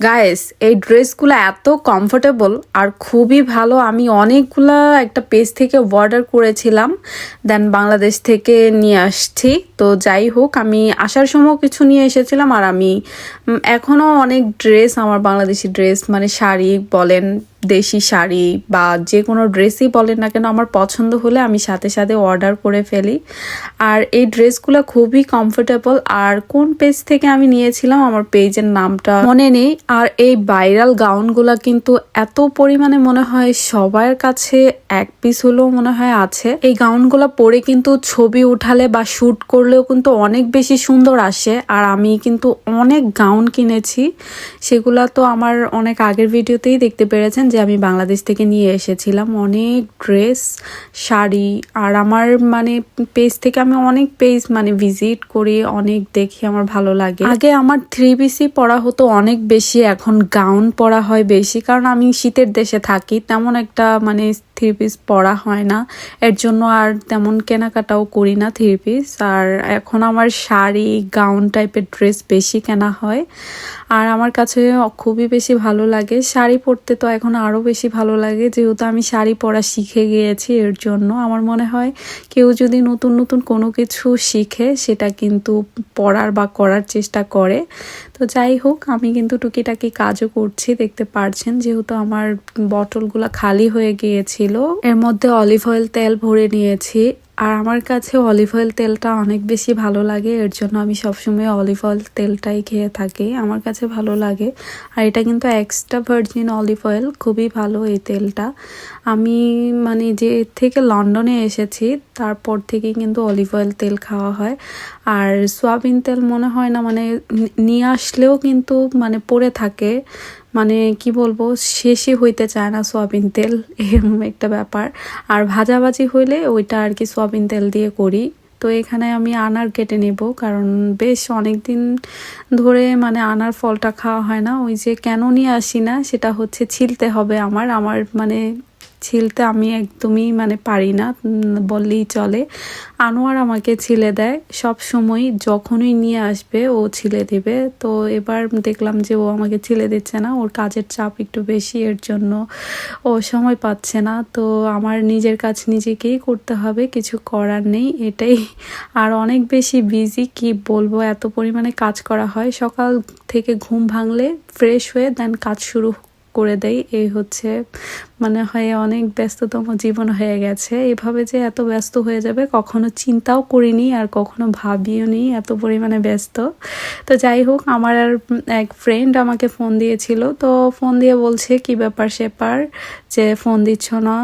Guys এই ড্রেসগুলো এত কমফোর্টেবল আর খুবই ভালো। আমি অনেকগুলা একটা পেজ থেকে অর্ডার করেছিলাম দেন বাংলাদেশ থেকে নিয়ে আসছি। তো যাই হোক, আমি আসার সময় কিছু নিয়ে এসেছিলাম আর আমি এখনও অনেক ড্রেস আমার বাংলাদেশি ড্রেস মানে শাড়ি বলেন দেশি শাড়ি বা যে কোনো ড্রেসই বলেন না কেন, আমার পছন্দ হলে আমি সাথে সাথে অর্ডার করে ফেলি। আর এই ড্রেসগুলো খুবই কমফোর্টেবল আর কোন পেজ থেকে আমি নিয়েছিলাম, আমার পেজের নামটা মনে নেই। আর এই ভাইরাল গাউনগুলো কিন্তু এত পরিমাণে মনে হয় সবার কাছে এক পিস হলেও মনে হয় আছে। এই গাউনগুলো পরে কিন্তু ছবি উঠালে বা শ্যুট করলেও কিন্তু অনেক বেশি সুন্দর আসে। আর আমি কিন্তু অনেক গাউন কিনেছি। সেগুলা তো আমার অনেক আগের ভিডিওতেই দেখতে পেরেছেন। যে আমি বাংলাদেশ থেকে নিয়ে এসেছিলাম অনেক ড্রেস, শাড়ি, আর আমার মানে পেজ থেকে আমি অনেক পেজ মানে ভিজিট করি, অনেক দেখি, আমার ভালো লাগে। আগে আমার থ্রি পিসি পরা হতো অনেক বেশি, এখন গাউন পরা হয় বেশি, কারণ আমি শীতের দেশে থাকি, তেমন একটা মানে থ্রি পিস পরা হয় না। এর জন্য আর তেমন কেনাকাটাও করি না থ্রি পিস আর এখন আমার শাড়ি, গাউন টাইপের ড্রেস বেশি কেনা হয়। আর আমার কাছে খুবই বেশি ভালো লাগে। শাড়ি পরতে তো এখন আরও বেশি ভালো লাগে। যেহেতু আমি শাড়ি পরা শিখে গিয়েছি, এর জন্য আমার মনে হয় কেউ যদি নতুন নতুন কোনো কিছু শিখে, সেটা কিন্তু পড়ার বা করার চেষ্টা করে। তো যাই হোক, আমি কিন্তু টুকিটাকি কাজও করছি, দেখতে পারছেন। যেহেতু আমার বটলগুলো খালি হয়ে গিয়েছিল এর মধ্যে অলিভ অয়েল তেল ভরে নিয়েছি। আর আমার কাছে অলিভ অয়েল তেলটা অনেক বেশি ভালো লাগে, এর জন্য আমি সবসময় অলিভ অয়েল তেলটাই খেয়ে থাকি, আমার কাছে ভালো লাগে। আর এটা কিন্তু এক্সট্রা ভার্জিন অলিভ অয়েল খুবই ভালো এই তেলটা। আমি মানে যে থেকে লন্ডনে এসেছি, তারপর থেকেই কিন্তু অলিভ অয়েল তেল খাওয়া হয়। আর সোয়াবিন তেল মনে হয় না মানে নিয়ে আসলেও কিন্তু মানে পড়ে থাকে। মানে কি বলব শেষই হইতে চায় না সোয়াবিন তেল এরকম একটা ব্যাপার। আর ভাজাভাজি হইলে ওইটা আর কি সয়াবিন তেল দিয়ে করি। তো এখানে আমি আনার কেটে নেব, কারণ বেশ অনেক দিন ধরে মানে আনার ফলটা খাওয়া হয় না। ওই যে কেন নিয়ে আসি না, সেটা হচ্ছে ছিলতে হবে আমার। আমার মানে ছিলতে আমি একদমই মানে পারি না বললেই চলে। আনোয়ার আমাকে ছিলে দেয়। সব সময় যখনই নিয়ে আসবে, ও ছিলে দিবে। তো এবার দেখলাম যে ও আমাকে ছিলে দিচ্ছে না, ওর কাজের চাপ একটু বেশি, এর জন্য ও সময় পাচ্ছে না। তো আমার নিজের কাজ নিজেকেই করতে হবে, কিছু করার নেই, এটাই। আর অনেক বেশি বিজি কি বলব, এত পরিমাণে কাজ করা হয়। সকাল থেকে ঘুম ভাঙলে ফ্রেশ হয়ে দেন কাজ শুরু করে দেয় এই হচ্ছে মানে হয় অনেক ব্যস্ততম জীবন হয়ে গেছে। এভাবে যে এত ব্যস্ত হয়ে যাবে, কখনো চিন্তাও করিনি আর কখনো ভাবিও নি এত পরিমাণে ব্যস্ত। তো যাই হোক, আমার আর এক ফ্রেন্ড আমাকে ফোন দিয়েছিল, তো ফোন দিয়ে বলছে, কি ব্যাপার সেপার যে ফোন দিচ্ছ না?